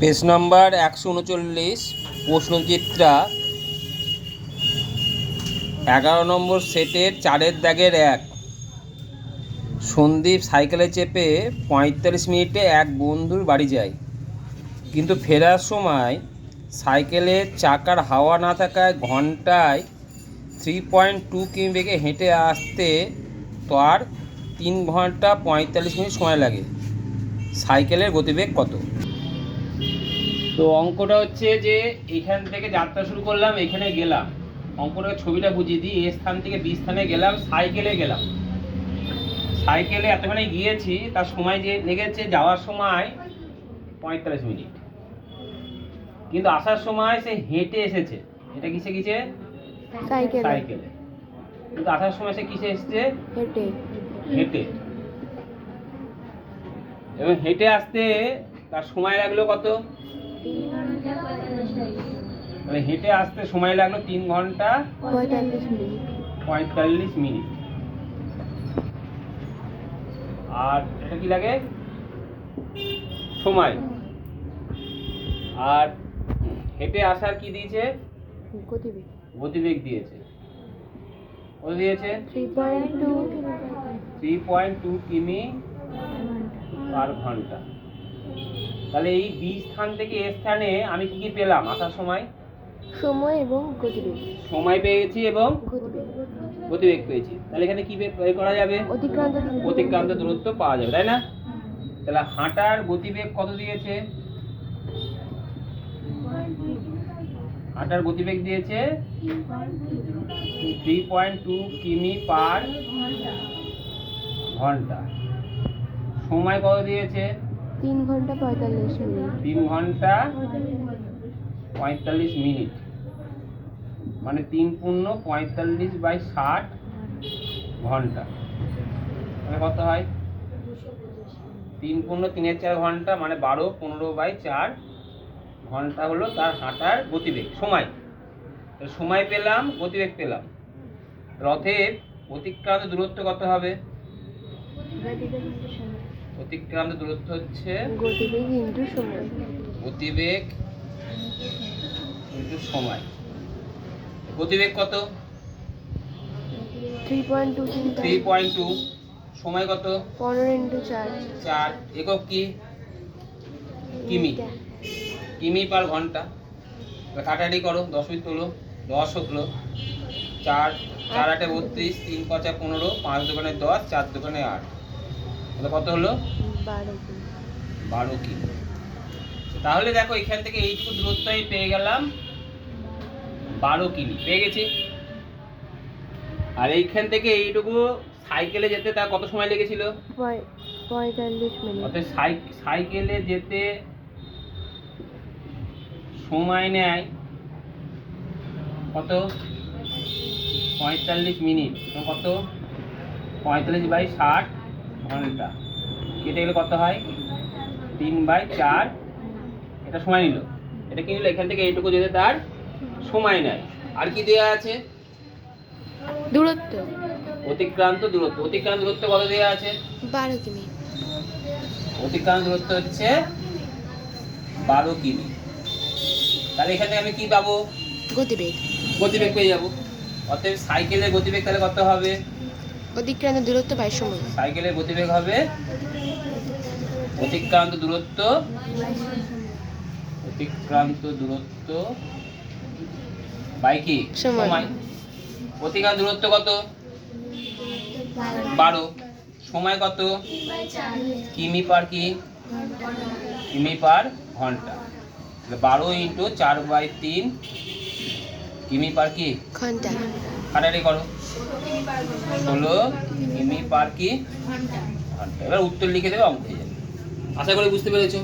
Page number একশো উনচল্লিশ, প্রশ্নচিত্রা। এগারো নম্বর সেটের চারের দাগের এক। সন্দীপ সাইকেলে চেপে পঁয়তাল্লিশ মিনিটে এক বন্ধুর বাড়ি যায়। কিন্তু ফেরার সময় সাইকেলের চাকার হাওয়া না থাকায় ঘন্টায় থ্রি পয়েন্ট টু কিমি বেগে হেঁটে আসতে তার তিন ঘণ্টা পঁয়তাল্লিশ মিনিট সময় লাগে। সাইকেলের গতিবেগ কত? তো অঙ্কটা হচ্ছে যে এখান থেকে যাত্রা শুরু করলাম এখানে গেলাম। অঙ্কটা ছবিটা বুঝিয়ে দিই এ স্থান থেকে বি স্থানে গেলাম সাইকেলে গেলাম। সাইকেলে এতখানি গিয়েছি তার সময় যে লেগেছে যাওয়ার সময় পঁয়তাল্লিশ মিনিট। কিন্তু আসার সময় সে হেঁটে এসেছে। এটা কিসে কিসে সাইকেল। সাইকেলে। কিন্তু আসার সময় সে কিসে এসেছে? হেঁটে। হেঁটে। এবং হেঁটে আসতে তার সময় লাগল কত? মানে হেঁটে আসতে সময় লাগল তিন ঘণ্টা পঁয়তাল্লিশ মিনিট। আর এটা কি লাগে? সময়। আর হেঁটে আসার কি দিয়েছে? গতিবেগ। গতিবেগ দিয়েছে। কত দিয়েছে? Three point two three point two কিমি পার ঘণ্টা। তাহলে এই বি স্থান থেকে এ স্থানে আমি কি কি পেলাম? আসার সময়? সময় এবং গতিবেগ। সময় পেয়েছি এবং গতিবেগ। গতিবেগ পেয়েছি। তাহলে এখানে কি বের করা যাবে? অতিক্রান্ত অতিক্রান্ত দূরত্ব পাওয়া যাবে তাই না? তাহলে হাঁটার গতিবেগ কত দিয়েছে? হাঁটার গতিবেগ দিয়েছে থ্রি পয়েন্ট টু কিমি পার ঘণ্টা। সময় কত দিয়েছে? তিন ঘণ্টা পঁয়তাল্লিশ মিনিট। তিন ঘণ্টা পঁয়তাল্লিশ মিনিট। মানে তিন পূর্ণ পঁয়তাল্লিশ বাই ষাট ঘণ্টা। মানে কত হয়? তিন পূর্ণ তিনের চার ঘণ্টা মানে বারো পনেরো বাই চার ঘণ্টা হলো তার হাঁটার গতিবেগ। সময়। সময় পেলাম গতিবেগ পেলাম। রথের অতিক্রান্ত দূরত্ব কত হবে? অতিক্রান্ত দূরত্ব হচ্ছে গতিবেগ ইন্টু সময়। গতিবেগ ইন্টু সময়। গতিবেগ কত? Three point two three point two. সময় কত? পনেরো ইন্টু চার। চার। একক কি? কিমি। কিমি পার ঘণ্টা। কাটাকাটি করো দশ মিনিট হলো দশ হলো চার। চার আটে বত্রিশ তিন পাঁচা পনেরো পাঁচ দোকানে দশ চার দোকানে আট। তাহলে কত হলো? বারো কিলো তাহলে দেখো এখান থেকে এইটুকু দূরত্ব আমি পেয়ে গেলাম। বারো কিমি পেয়ে গেছি। আর এইখান থেকে এইটুকু সাইকেলে যেতে তার কত সময় লেগেছিল? পঁয়তাল্লিশ মিনিট। সাইকেলে যেতে সময় নেয় কত? পঁয়তাল্লিশ মিনিট। কত? পঁয়তাল্লিশ বাই ষাট। ঘণ্টা কেটে গেলে কত হয়? তিন বাই চার। এটা সময় নিল। এটা কি নিল? এখান থেকে এইটুকু যেতে তার সময় নেয়। আর কি দেওয়া আছে? দূরত্ব। অতিক্রান্ত দূরত্ব। অতিক্রান্ত দূরত্ব কত দেওয়া আছে? বারো কিমি। অতিক্রান্ত দূরত্ব হচ্ছে বারো কিমি। তাহলে এখান আমি কি পাবো? গতিবেগ। গতিবেগ পেয়ে যাব। অতএব সাইকেলের গতিবেগ তাহলে কত হবে? অতিক্রান্ত দূরত্ব বাই সময়। সাইকেলের গতিবেগ হবে অতিক্রান্ত দূরত্ব অতিক্রান্ত দূরত্ব বাই কি? সময়। অতিক্রান্ত দূরত্ব কত? বারো। সময় কত? কিমি পার কি? কিমি পার ঘণ্টা। বারো ইন্টু চার বাই তিন কিমি পার কি? ঘণ্টা। কাটারি করো। ষোলো কিমি পার কি ঘণ্টা। এবার উত্তর লিখে দেবে অঙ্ক হয়ে যাবে। আশা করি বুঝতে পেরেছ।